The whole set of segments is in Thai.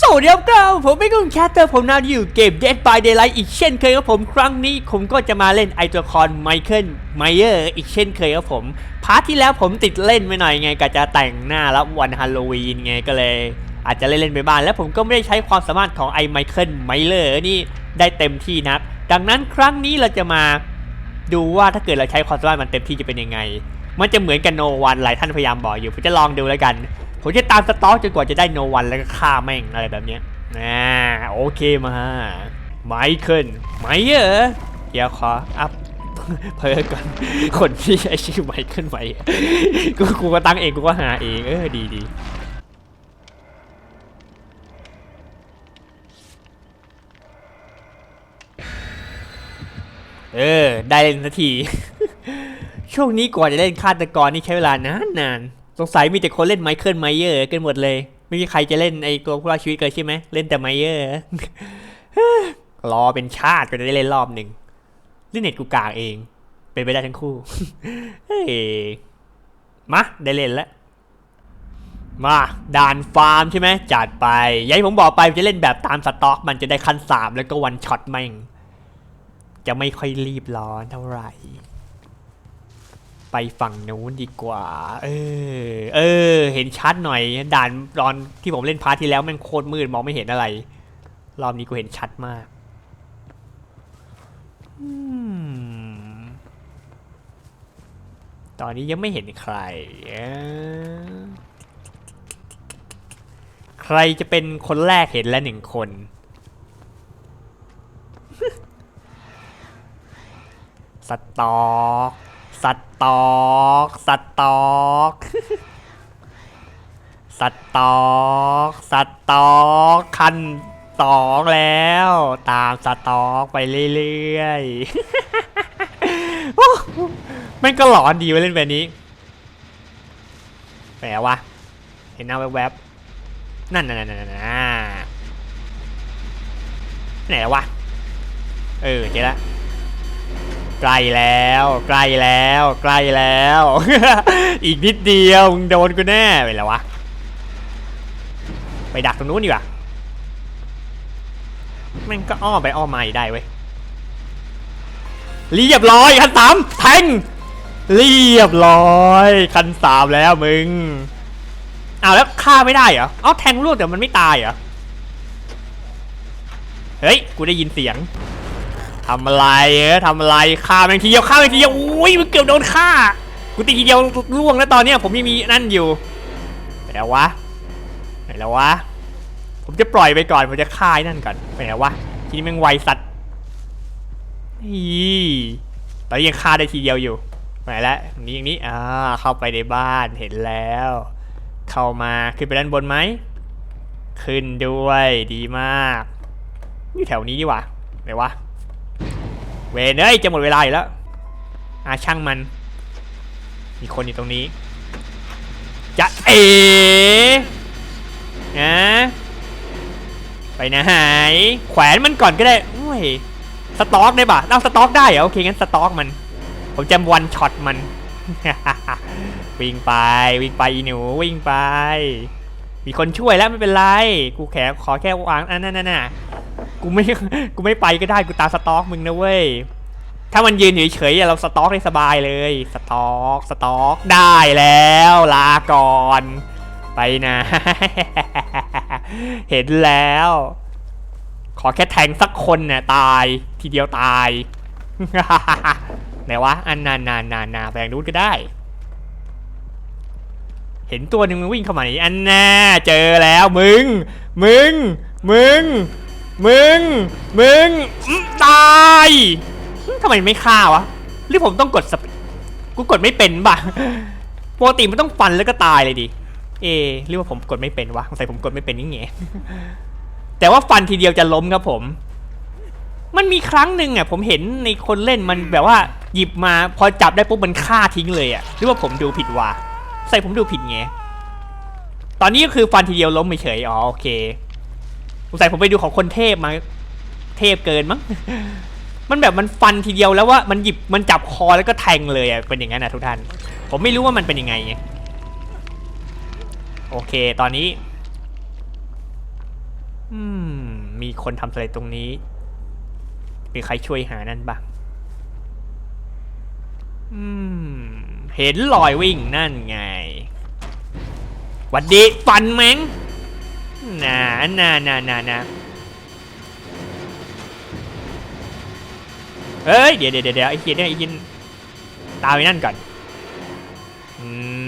สวัสดีครับผมไม่กุ้งแคทเตอร์ผมนาอยู่เกม Dead by Daylight อีกเช่นเคยครับผมครั้งนี้ผมก็จะมาเล่นไอตัวละครไมเคิลไมเออร์อีกเช่นเคยครับผมพาร์ทที่แล้วผมติดเล่นไปหน่อยไงก็จะแต่งหน้าแล้ววันฮาโลวีนไงก็เลย อาจจะเล่นๆไปบ้างแล้วผมก็ไม่ได้ใช้ความสามารถของไอไมเคิลไมเลอร์นี่ได้เต็มที่นัก ดังนั้นครั้งนี้เราจะมาดูว่าถ้าเกิดเราใช้ความสามารถมันเต็มที่จะเป็นยังไง มันจะเหมือนกันโนวันหลายท่านพยายามบอกอยู่ผมจะลองดูแล้วกัน ผมจะตามสต็อกจนกว่าจะได้โนวันแล้วก็ฆ่าแม่งอะไรแบบเนี้ยนะโอเคมา ไมเคิลไมเออร์เดี๋ยวขออัพเพิ่ก่อนคนที่ใช้ชื่อไมเคิลไมกูกูก็ตั้งเองกูก็หาเองเออดีดีเออ ได้เล่นสักที ช่วงนี้กว่าจะเล่นฆาตกรนี่ใช้เวลานานนาน สงสัยมีแต่คนเล่นไมเคิลไมเยอร์กันหมดเลย ไม่มีใครจะเล่นไอตัวผู้รอดชีวิตเลยใช่ไหมเล่นแต่ไมเยอร์รอเป็นชาติก็จะได้เล่นรอบหนึ่งเล่นเน็ตกูกากเอง เป็นไปได้ทั้งคู่เฮ้ยมาได้เล่นแล้วมาด่านฟาร์มใช่ไหมจัดไปอยัยผมบอกไปจะเล่นแบบตามสต็อก มันจะได้ขั้นสามแล้วก็วันช็อตแม่งจะไม่ค่อยรีบร้อนเท่าไหร่ ไปฝั่งนู้นดีกว่า เออ เออ เห็นชัดหน่อย ด่านตอนที่ผมเล่นพาร์ทที่แล้วมันโคตรมืดมองไม่เห็นอะไร รอบนี้กูเห็นชัดมากตอนนี้ยังไม่เห็นใคร ใครจะเป็นคนแรกเห็นแล้วหนึ่งคน สตอก สต็อกสต็อกสต็อกสต็อกคันสองแล้ว ตามสต็อกไปเรื่อยๆโอ้แม่งก็หลอนดีไว้เล่นแบบนี้แหมวะ เห็นหน้าแวบๆนั่นนั่นนั่นนั่นไหนแล้ววะ เออเจอแล้ว ใกล้แล้วใกล้แล้วใกล้แล้ว อีกนิดเดียวมึงโดนกูแน่ไปแล้ววะไปดักตรงนู้นดีกว่าม่งก็อ้อไปอ้อมาอีกได้เว้ยเรียบร้อยคันสามแทงเรียบร้อยคันสามแล้วมึงอ้าวแล้วฆ่าไม่ได้เหรอเอ้าแทงลูกแต่มันไม่ตายเหรอเฮ้ยกูได้ยินเสียง ทำอะไรเออทำอะไรฆ่าแม่งทีเดียวฆ่าแม่งทีเดียวอุ้ยมันเกือบโดนฆ่ากูตีทีเดียวล่วงแล้วตอนเนี้ยผมยังมีนั่นอยู่ไปแล้ววะไปแล้ววะผมจะปล่อยไปก่อนผมจะฆ่าไอ้นั่นก่อนไปแล้ววะทีนี้แม่งไวสัตว์อีตอนนี้ยังฆ่าได้ทีเดียวอยู่ไปแล้วนี้อย่างนี้อ่าเข้าไปในบ้านเห็นแล้ว เข้ามาขึ้นไปด้านบนไหมขึ้นด้วยดีมากอยู่แถวนี้ดีกว่าไหนวะ เวนเอ้ยจะหมดเวลาอยู่แล้วอาช่างมัน มีคนอยู่ตรงนี้ จะเอ๋นะไปไหนแขวนมันก่อนก็ได้โอ้ยสต็อกได้ปะเอาสต็อกได้เหรอโอเคงั้นสต็อกมัน ผมจะวันช็อตมัน วิ่งไปวิ่งไปอีหนูวิ่งไป มีคนช่วยแล้วไม่เป็นไร กูแค่ขอแค่วางอันนั้นน่ะ กูไม่กูไม่ไปก็ได้กูตามสต็อกมึงนะเว้ยถ้ามันยืนเฉยๆเราสต็อกได้สบายเลยสต็อกสต็อกได้แล้วลาก่อนไปนะ เห็นแล้ว ขอแค่แทงสักคนเนี่ยตายทีเดียวตายไหนวะอันนานานานาแบงนู้นก็ได้ เห็นตัวหนึ่งมันวิ่งเข้ามานี่อันน่าเจอแล้วมึง มึง มึง มึง มึงอื้อตายอื้อทำไมไม่ฆ่าวะ หรือผมต้องกดสเปกูกดไม่เป็นป่ะปกติมันต้องฟันแล้วก็ตายเลยดิ เอะหรือว่าผมกดไม่เป็นวะสงสัยผมกดไม่เป็นนี่ไงแต่ว่าฟันทีเดียวจะล้มครับผม มันมีครั้งหนึ่งอะ ผมเห็นในคนเล่นมันแบบว่า หยิบมาพอจับได้ปุ๊บมันฆ่าทิ้งเลยอะ หรือว่าผมดูผิดวะใส่ผมดูผิดไง ตอนนี้ก็คือฟันทีเดียวล้มเฉยๆอ๋อโอเค สงสัยผมไปดูของคนเทพมา เทพเกินมั้ง มันแบบมันฟันทีเดียวแล้วว่ามันหยิบมันจับคอแล้วก็แทงเลยอะเป็นอย่างนั้นนะทุกท่าน ผมไม่รู้ว่ามันเป็นยังไง โอเคตอนนี้ อืม มีคนทำอะไรตรงนี้ มีใครช่วยหานั่นบ้างอืม เห็นรอยวิ่งนั่นไง วัดดีฟันแมง น่าน่าน่าน่านาเฮ้ย เดี๋ยวเดี๋ยวเดี๋ยวไอ้เหี้ยเนี่ยไอ้ยินตามไปนั่นก่อน อื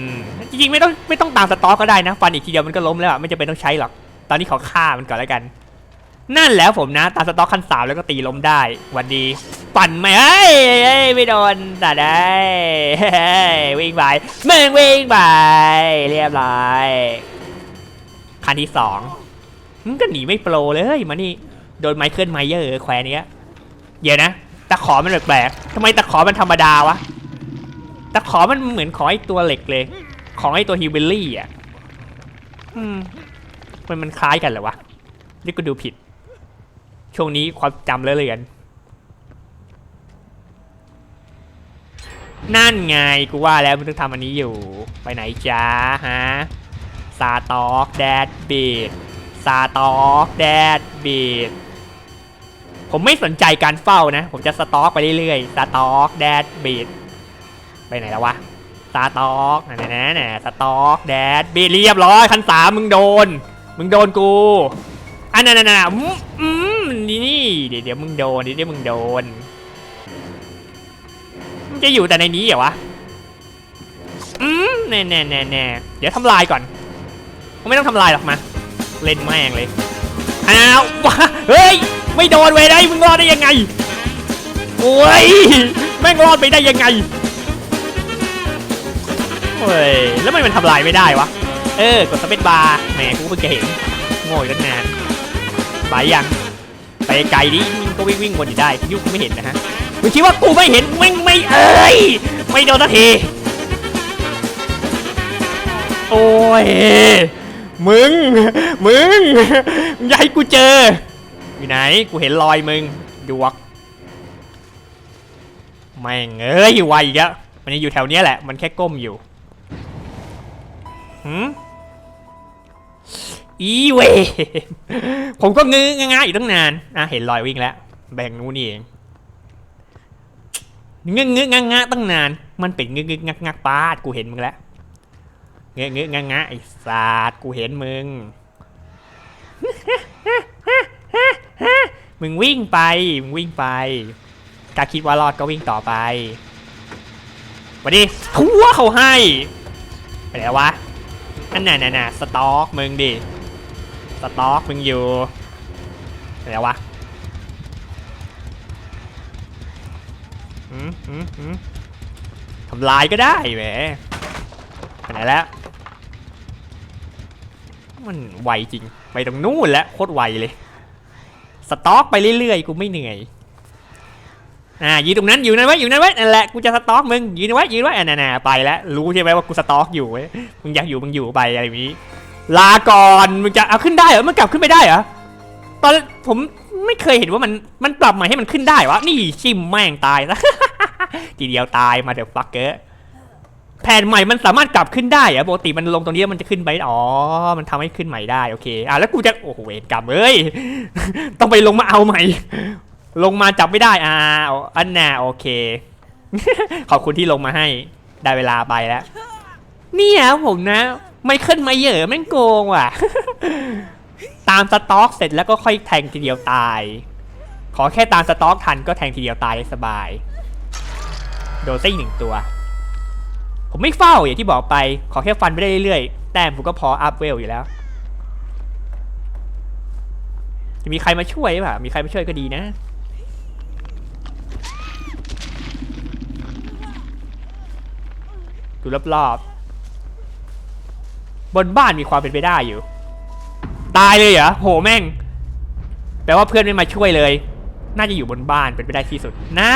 ม จริงๆไม่ต้องไม่ต้องตามสต็อกก็ได้นะ ฟันอีกทีเดียวมันก็ล้มแล้วอะไม่จำเป็นต้องใช้หรอก ตอนนี้ขอฆ่ามันก่อนแล้วกัน นั่นแล้วผมนะ ตามสต็อกขั้นสามแล้วก็ตีล้มได้วันดี ปั่นไหมเอ้ยเอ้ยไม่โดนแต่ได้เฮ้ยวิ่งไปมึงวิ่งไปเรียบร้อย คันที่สองมึงก็หนีไม่โปรเลยมานี่โดนไมเคิลไมเยอร์แขวนเนี้ยเดี๋ยวนะตะขอมันแปลกๆทำไมตะขอมันธรรมดาวะตะขอมันเหมือนของไอตัวเหล็กเลย ของไอตัวฮิวเบลลี่อะอืมมันมันคล้ายกันเหรอวะนี่ก็ดูผิด ช่วงนี้ความจำเลอะเลือนนั่นไงกูว่าแล้วมึงต้องทำอันนี้อยู่ ไปไหนจ้าฮะ ซาตอกแดดบีดซาตอกแดดบีดผมไม่สนใจการเฝ้านะ ผมจะสต็อกไปเรื่อยๆ สต็อกแดดบีดไปไหนแล้ววะ สต็อกนั่นๆน่สต็อกแดดบีดเรียบร้อยคันสามมึงโดน มึงโดนกูอันนั้นน่ะอืมอืมนี่นี่เดี๋ยวเดี๋ยวมึงโดนเดี๋ยวเดี๋ยวมึงโดนมึงจะอยู่แต่ในนี้เหรอวะอืมแน่แน่แน่แน่เดี๋ยวทำลายก่อน ไม่ต้องทำลายหรอกมาเล่นแม่งเลยอ้าววะเฮ้ยไม่โดนเว้ยได้มึงรอดได้ยังไงโอ้ยแม่งรอดไปได้ยังไงเฮ้ยแล้วทำไมมันทำลายไม่ได้วะเออกดสเปซบาร์แหมกูเพิ่งจะเห็นโง่อยู่ตั้งนานไปยังไปไกลดิมึงก็วิ่งวิ่งวนอยู่ได้ยุคไม่เห็นนะฮะมึงคิดว่ากูไม่เห็นมึงไม่เอ้ยไม่โดนสักทีโอ้ย มึง มึงอย่าให้กูเจอ อยู่ไหน กูเห็นรอยมึงดวกแม่งเอ้ยไวอีกแล้วมันยังอยู่แถวเนี้ยแหละ มันแค่ก้มอยู่หืมอีเวผมก็งื้องงๆอยู่ตั้งนาน อะเห็นรอยวิ่งแล้ว แบ่งนู้นี่เองงึ้งงึ้งงะตั้งนาน มันเป็นงึ้งงึ้งงักงักปาดกูเห็นมึงแล้ว เงื้องึ้งงะไอ้ศาสตร์กูเห็นมึง มึงวิ่งไป มึงวิ่งไปถ้าคิดว่ารอดก็วิ่งต่อไปวันนี้ทั่วเขาให้ ไปแล้ววะอันน่ะน่ะน่ะสต็อกมึงดิ สต็อกมึงอยู่ไหนวะหืมหืมหืมทำลายก็ได้แหมไปไหนแล้ว มันไวจริง ไปตรงนู้นแล้วโคตรไวเลย สต็อกไปเรื่อยๆ กูไม่เหนื่อย อ่ายืนตรงนั้นอยู่นั่นไว้อยู่นั่นไว้นั่นแหละกูจะสต็อกมึงยืนไว้ยืนไว้อ่าน่ะๆไปแล้วรู้ใช่ไหมว่ากูสต็อกอยู่เว้ยมึงอยากอยู่มึงอยู่ไปอะไรแบบนี้ ลาก่อนมึงจะเอาขึ้นได้เหรอมันกลับขึ้นไม่ได้เหรอตอนผมไม่เคยเห็นว่ามันมันปรับใหม่ให้มันขึ้นได้วะนี่ชิมแม่งตายซะทีเดียวตายมาเดี๋ยวฟักเกอร์ แผ่นใหม่มันสามารถกลับขึ้นได้เหรอปกติมันลงตรงนี้มันจะขึ้นไปอ๋อ มันทำให้ขึ้นใหม่ได้โอเคอะแล้วกูจะโอ้โหเวรกรรมเอ้ยต้องไปลงมาเอาใหม่ ลงมาจับไม่ได้อ่าอันน่ะโอเค ขอบคุณที่ลงมาให้ได้เวลาไปแล้วนี่ยผมนะ ไม่ขึ้นมาเยอะแม่งโกงว่ะ ตามสต็อกเสร็จแล้วก็ค่อยแทงทีเดียวตาย ขอแค่ตามสต็อกทันก็แทงทีเดียวตายสบาย โดนซิ่งหนึ่งตัว ผมไม่เฝ้าอย่างที่บอกไป ขอแค่ฟันไปได้เรื่อยๆ แต้มผมก็พออัพเวลอยู่แล้ว จะมีใครมาช่วยป่ะ มีใครมาช่วยก็ดีนะ ดูรอบๆ บนบ้านมีความเป็นไปได้อยู่ ตายเลยเหรอ โหแม่ง แปลว่าเพื่อนไม่มาช่วยเลย น่าจะอยู่บนบ้านเป็นไปได้ที่สุด น่า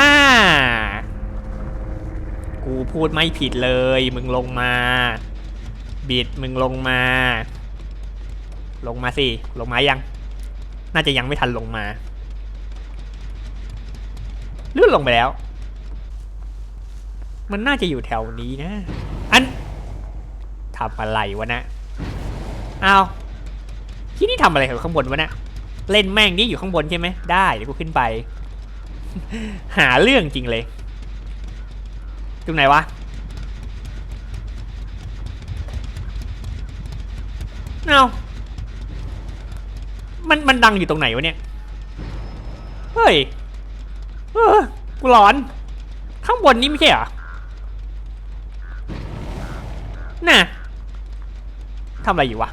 กูพูดไม่ผิดเลย มึงลงมา บิดมึงลงมา ลงมาสิ ลงมายัง น่าจะยังไม่ทันลงมาเลื่อนลงไปแล้ว มันน่าจะอยู่แถวนี้นะ อันทำอะไรวะนะเอาที่นี่ทำอะไรของข้างบนวะนะเล่นแม่งนี่อยู่ข้างบนใช่ไหมได้เดี๋ยวกูขึ้นไป หาเรื่องจริงเลย รงไหนวะเอามันมันดังอยู่ตรงไหนวะเนี่ย เฮ้ย เออ กูร้อน ข้างบนนี้ไม่ใช่เหรอ น่ะทำอะไรอยู่วะ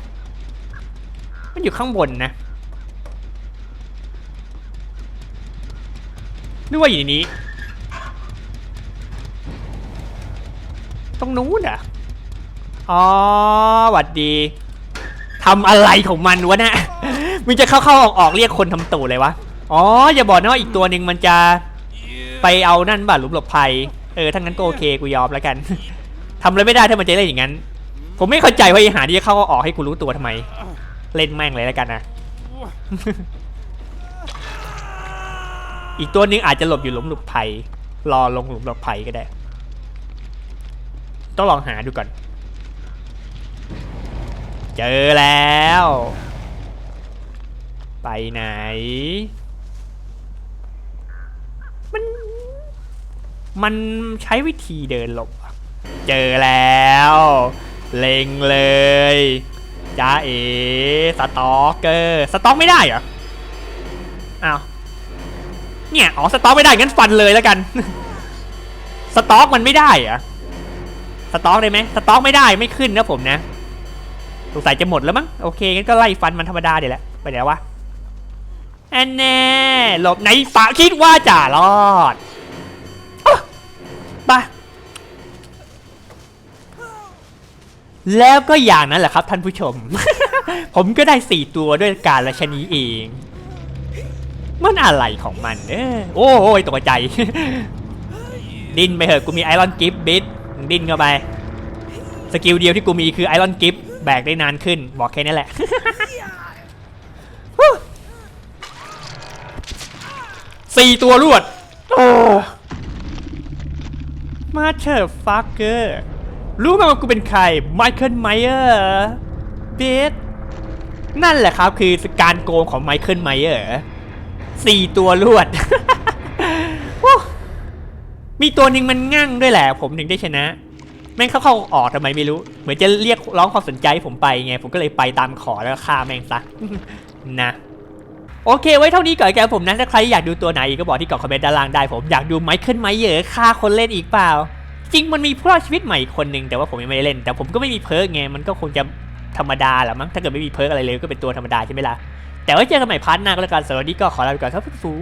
มันอยู่ข้างบนนะนึกว่าอยู่ในนี้ ตรงนู้นเหรอะอ๋อหวัดดีทำอะไรของมันวะนะมึงจะเข้าๆออกๆเรียกคนทำตู่เลยวะ อ๋อ อย่าบอกนะว่าอีกตัวหนึ่งมันจะไปเอานั่นบ้าหลุมหลบภัย เออทั้างนั้นก็โอเค กูยอมแล้วกัน ทำอะไรไม่ได้ถ้ามันจะเล่นอย่างนั้น ผมไม่เข้าใจว่าไอหาที่จะเข้าออกให้กูรู้ตัวทำไม เล่นแม่งเลยแล้วกันนะ อีกตัวหนึงอาจจะหลบอยู่หลุมหลบภัย รอลงหลุมหลบภัยก็ได้ ต้องลองหาดูก่อน เจอแล้ว ไปไหน มัน มันใช้วิธีเดินหลบ เจอแล้ว เล็งเลยจ้าเอสต็อกเกอร์สต็อกไม่ได้เหรอ อ้าว เนี่ย อ๋อ สต็อกไม่ได้งั้นฟันเลยแล้วกัน สต็อกมันไม่ได้เหรอะ สต็อกได้ไหมสต็อกไม่ได้ไม่ขึ้นนะผมนะสงสัยจะหมดแล้วมั้งโอเคงั้นก็ไล่ฟันมันธรรมดาเดี๋ยวแหละไปไหนวะแอนแน่หลบในฝาคิดว่าจะรอดอ๊ะไปแล้วก็อย่างนั้นแหละครับท่านผู้ชม ผมก็ได้สี่ตัวด้วยการละชนีเอง มันอะไรของมันเออโอ้ยตกใจ ดิ้นไปเถอะกูมีไอรอนกิฟต์บิ ดดิ้นเข้าไป สกิลเดียวที่กูมีคือไอรอนกิฟต์แบกได้นานขึ้น บอกแค่นี้แหละสี่ตัวรวด โอ้มาเชอร์ฟักเกอร์รู้ไหมว่ากูเป็นใครไมเคิลไมเออร์เบสนั่นแหละครับคือการโกงของไมเคิลไมเออร์สี่ตัวรวด มีตัวหนึ่งมันงั่งด้วยแหละ ผมถึงได้ชนะ แม่งเข้าเข้าออกทำไมไม่รู้ เหมือนจะเรียกร้องความสนใจผมไปไง ผมก็เลยไปตามขอแล้วฆ่าแม่งซะนะโอเค ไว้เท่านี้ก่อนแกผมนะถ้าใครอยากดูตัวไหนก็บอกที่กล่องคอมเมนต์ด้านล่างได้ผมอยากดูไมเคิลไมเยอร์ฆ่าคนเล่นอีกเปล่า จริงมันมีผู้รอดชีวิตใหม่อีกคนหนึ่งแต่ว่าผมยังไม่ได้เล่น แต่ผมก็ไม่มีเพิร์กไงมันก็คงจะธรรมดาแหละมั้งถ้าเกิดไม่มีเพิร์กอะไรเลยก็เป็นตัวธรรมดาใช่ไหมล่ะแต่ไว้เจอกันใหม่พาร์ทหน้าก็แล้วกันสำหรับวันนี้ก็ขอลาไปก่อนครับฟูง